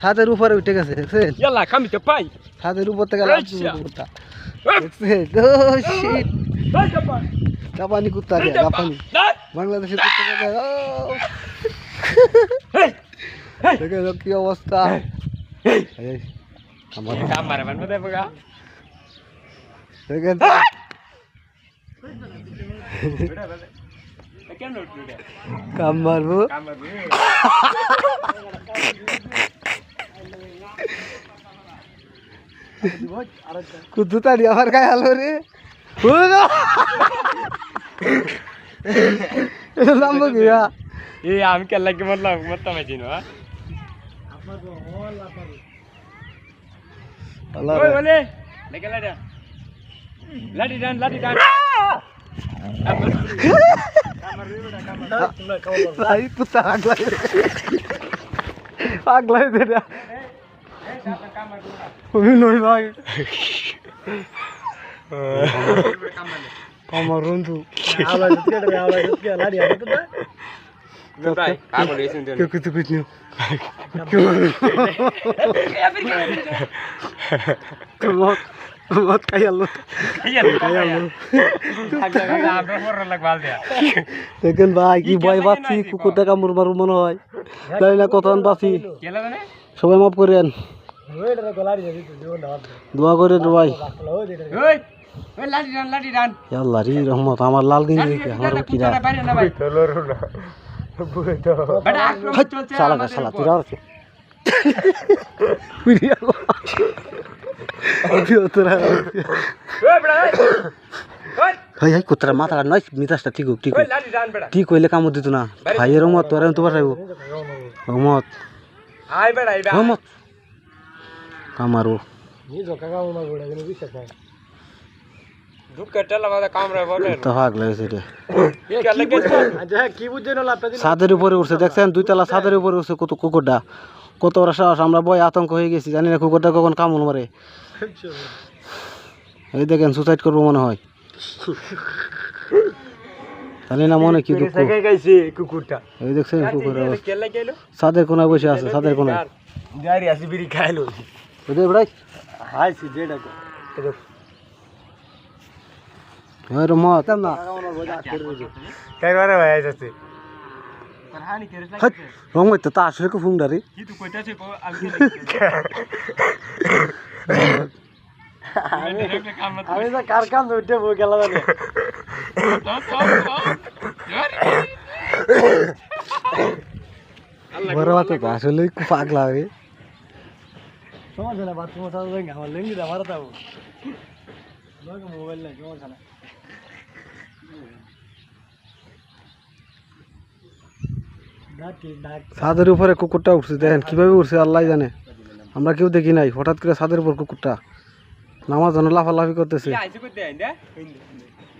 ছাদের উপরে উঠে গেছে দেখছেন? ইয়াল্লা খামি তো পাই। ছাদের উপর থেকে এই লাফ কুত্তা। দেখছেন? ও শিট জাপানি কুত্তা রে জাপানি। বাংলাদেশের কুত্তা ও। দেখে তো কি অবস্থা। আমার কামারে বান মতে বগা দেখেন। উঠল রে কাম মারবো কামার কুত্তু তাড়ি আমার গায়ে আলো রে ও না নামবো কি হ্যাঁ? এ আমি কে লাগে মতলাম মত মাইছি না ভাই দেখেন ভাই, কি ভয় পাচ্ছি, কুকুরটা কামড় মারু মনে হয়। জানি না কতক্ষণ বাঁচি। সবাই মাফ করেন। দোয়া করেন ভাই। আল্লাহ রি রহমত আমার লাল আমার কিরা চালা চালা তুই আর হাই হাই মাথা নয় মিতাসটা ঠিক হোক ঠিক ঠিক কইলে কামড় দিত না। ভাইয়ের মত তোর তো পাঠাইব রহমত। রহমত। কামারু তো হাগ লাগেছে রে ছাদের উপরে উঠছে দেখছেন দুই তলা ছাদের উপরে উঠছে কত কুকুরটা কত বড় সাহস আমরা বই আতঙ্ক হয়ে গেছি জানি না কুকুরটা কখন কামড় মারে এই দেখেন সুসাইড করব মনে হয় জানি না মনে কি দুঃখ কুকুরটা এই দেখছেন কুকুরের অবস্থা। ছাদের কোনায় বসে আছে ছাদের কোনায় আসি বিড়ি খাইলো বুঝতে ভাই। হাইছি যেটা হ্যাঁ রহমত না? কাইবারে ভাই আইছে হাট, রহমত তো আসলে খুব ফুংডা রে। কি তুই কইতাছিস আমি আমি তো কার কাম উঠে বই গেল জানে বড় বাত আসলে খুব পাগলা রে। সমস্যা না বাথরুম সাথে লেঙ্গি আমার লেঙ্গি দা মারা দাও মোবাইল নাই সমস্যা না ছাদের উপরে কুকুরটা উঠছে দেখেন কীভাবে উঠছে আল্লাহ জানে। আমরা কেউ দেখি নাই হঠাৎ করে ছাদের উপর কুকুরটা। নামার জন্য লাফালাফি করতেছে। আইছে কইতে আইন্দা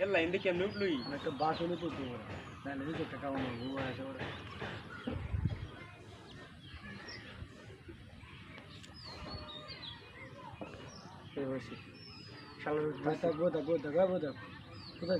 এল্লা ইন্দে। কেমনে উঠলুই একটা বাস হলে তো নাহলে